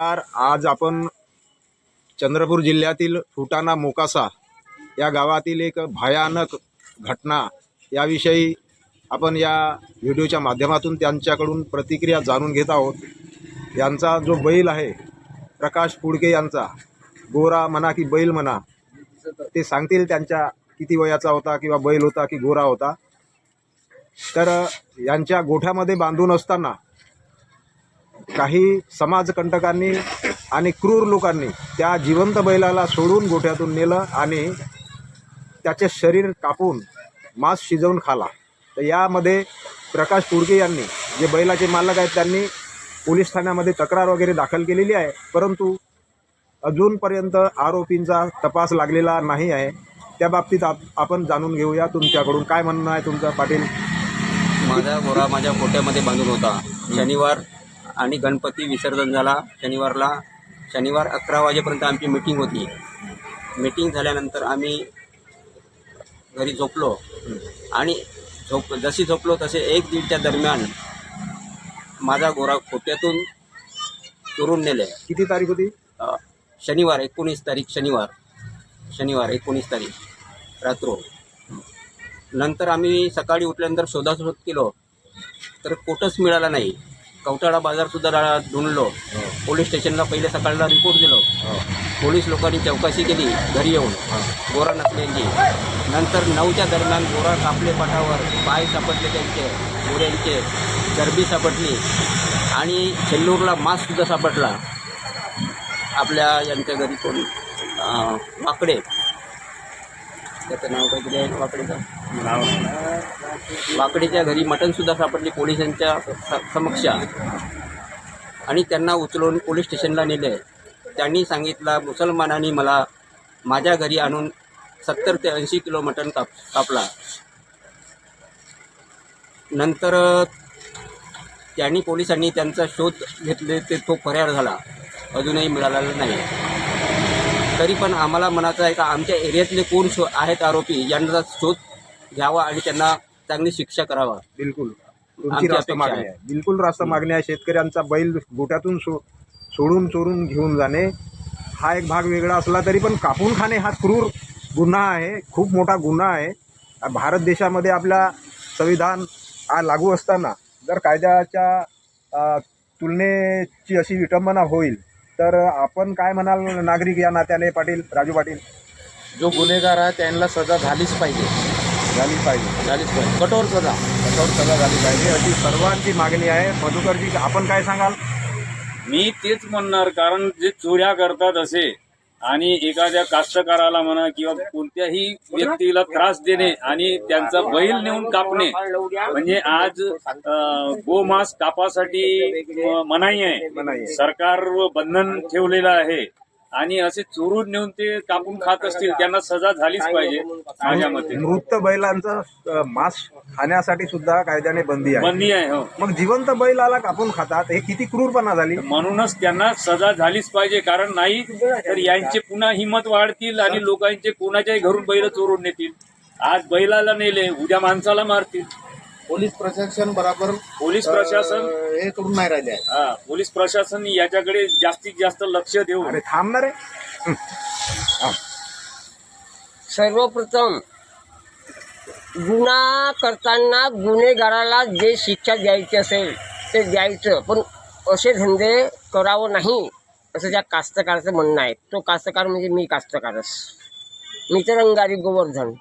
यार आज आपण चंद्रपूर जिल्ह्यातील फुटाणा मोकासा या गावातील एक भयानक घटना याविषयी आपण या व्हिडिओच्या माध्यमातून त्यांच्याकडून प्रतिक्रिया जाणून घेत आहोत. यांचा जो बैल आहे प्रकाश पुडके यांचा गोरा म्हणा की बैल म्हणा ते सांगतील त्यांच्या किती वयाचा होता किंवा बैल होता की गोरा होता. तर यांच्या गोठ्यामध्ये बांधून असताना काही समाजकंटकांनी आणि क्रूर लोकांनी त्या जिवंत बैलाला सोडून गोठ्यातून नेलं आणि त्याचे शरीर कापून मांस शिजवून खाला. तर यामध्ये प्रकाश पुरके यांनी जे बैलाचे मालक आहेत त्यांनी पोलीस ठाण्यामध्ये तक्रार वगैरे दाखल केलेली आहे. परंतु अजूनपर्यंत आरोपींचा तपास लागलेला नाही आहे. त्या बाबतीत आप आपण जाणून घेऊया तुमच्याकडून. काय म्हणणं आहे तुमचं पाटील? माझा गोरा माझ्या गोट्यामध्ये बांधून होता. शनिवार आणि गणपती विसर्जन झाला. शनिवारला शनिवार अकरा वाजेपर्यंत आमची मीटिंग होती. मीटिंग झाल्यानंतर आम्ही घरी झोपलो. आणि झोप जशी झोपलो तसे एक दीडच्या दरम्यान माझा गोरा खोट्यातून चोरून नेले. किती तारीख होती? शनिवार एकोणीस तारीख शनिवार. शनिवार एकोणीस तारीख रात्र. नंतर आम्ही सकाळी उठल्यानंतर शोधाशोध केलो. तर कोटच मिळाला नाही. कवटाळा बाजारसुद्धा रा- ढूंढलो. पोलीस स्टेशनला पहिले सकाळला रिपोर्ट दिलो. पोलीस लोकांनी चौकशी केली घरी येऊन. गोरा नसल्याची नंतर नऊच्या दरम्यान गोरा कापले पाठावर पाय सापडले त्यांचे गोऱ्यांचे चरबी सापडली. आणि सेल्लूरला मास्कसुद्धा सापडला. आपल्या यांच्या घरी कोण अं, वाकडे. त्याचं नाव काहीतरी आहे वाकडेचं? वाकडीच्या घरी मटणसुद्धा सापडली पोलिसांच्या स- समक्ष. आणि त्यांना उचलून पोलीस स्टेशनला नेले त्यांनी सांगितलं मुसलमानांनी मला माझ्या घरी आणून सत्तर ते ऐंशी किलो मटण काप कापला. नंतर त्यांनी पोलिसांनी त्यांचा शोध घेतले ते तो फरार झाला. अजूनही मिळालेला नाही. तरी पण आम्हाला म्हणायचं आहे का आमच्या एरियातले कोण शो आहेत आरोपी यांचा शोध घ्यावा आणि त्यांना चांगली शिक्षा करावा. बिलकुल. तुमची आमची रास्त अपेक्षा मागणी आहे. आहे. बिलकुल रास्त मागणी आहे. शेतकऱ्यांचा बैल गोट्यातून सो सोडून चोरून घेऊन जाणे. हा एक भाग वेगळा असला तरी पण कापून खाणे हा क्रूर गुन्हा आहे. खूप मोठा गुन्हा आहे. भारत देशामध्ये आपला संविधान हा लागू असताना जर कायद्याच्या तुलनेची अशी विटंबना होईल तर आपण काय म्हणाल नागरिक या नात्याने पाटील राजू पाटील? जो गुन्हेगार आहे त्यांना सजा झालीच पाहिजे. झाली पाहिजे. झालीच पाहिजे. कठोर सजा. कठोर सजा झाली पाहिजे. अशी सर्वांची मागणी आहे. मधुकरजी आपण काय सांगाल? मी तेच म्हणणार कारण जे चोऱ्या करतात असे आणि एखाद्या कास्तकाराला म्हणा किंवा कोणत्याही व्यक्तीला त्रास देणे आणि त्यांचा बैल नेऊन कापणे म्हणजे आज गोमांस कापासाठी मनाई. आहे. सरकार बंधन ठेवलेलं आहे. आणि असे चोरून नेऊन ते कापून खात असतील त्यांना सजा झालीच पाहिजे माझ्या मते. मृत बैलांचं मांस खाण्यासाठी सुद्धा कायद्याने बंदी आहे. बंदी आहे हो. मग जिवंत बैलाला कापून खातात हे किती क्रूरपणा झाली? म्हणूनच त्यांना सजा झालीच पाहिजे कारण नाही तर यांचे पुन्हा हिंमत वाढतील आणि लोकांचे कोणाच्याही घरून बैल चोरून नेतील. आज बैलाला नेले उद्या माणसाला मारतील. पोलीस प्रशासन बराबर पोलीस प्रशासन? अं, हे करून नाही राहिले आहे. हा पोलीस प्रशासन याच्याकडे जास्तीत जास्त लक्ष देऊन. अरे थांबणार आहे सर्वप्रथम गुन्हा करताना गुन्हेगाराला जे शिक्षा द्यायची असेल ते द्यायचं. पण असे धंदे करावं नाही असं त्या कास्तकाराचं म्हणणं आहे. तो कास्तकार म्हणजे मी कास्तकारच. मी तर अंगारी गोवर्धन.